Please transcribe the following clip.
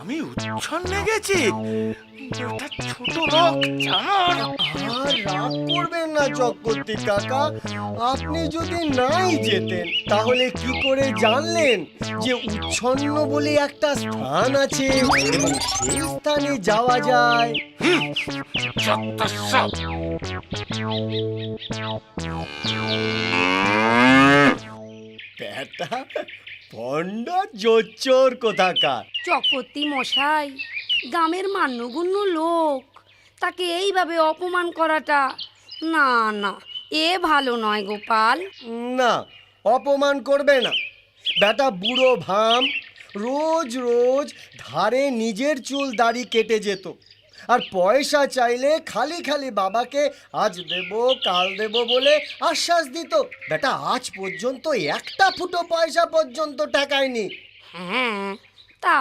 আমি উচ্ছন্নে গেছি। ওটা ছোট লোক জানোর আর রাগ করবেন না চক্রবর্তী কাকা। আপনি যদি নাই যেতেন তাহলে কি করে জানলেন যে উচ্ছন্ন বলে একটা স্থান আছে? এবং সেই স্থানে যাওয়া যায়। ব্যাটা পণ্ড জোচ্চোর কোথাকার। চক্রবর্তী মশাই গ্রামের মান্যগুণ্য লোক তাকে এইভাবে অপমান করাটা না না এ ভালো নয় গোপাল। না অপমান করবে না। বেটা বুড়ো ভাম রোজ রোজ ধারে নিজের চুল দাড়ি কেটে যেত। আর পয়সা চাইলে খালি খালি বাবাকে আজ দেব, কাল দেব বলে আশ্বাস দিত। বেটা, আজ পর্যন্ত একটা ফুটো পয়সা পর্যন্ত টাকায়নি। হ্যাঁ তা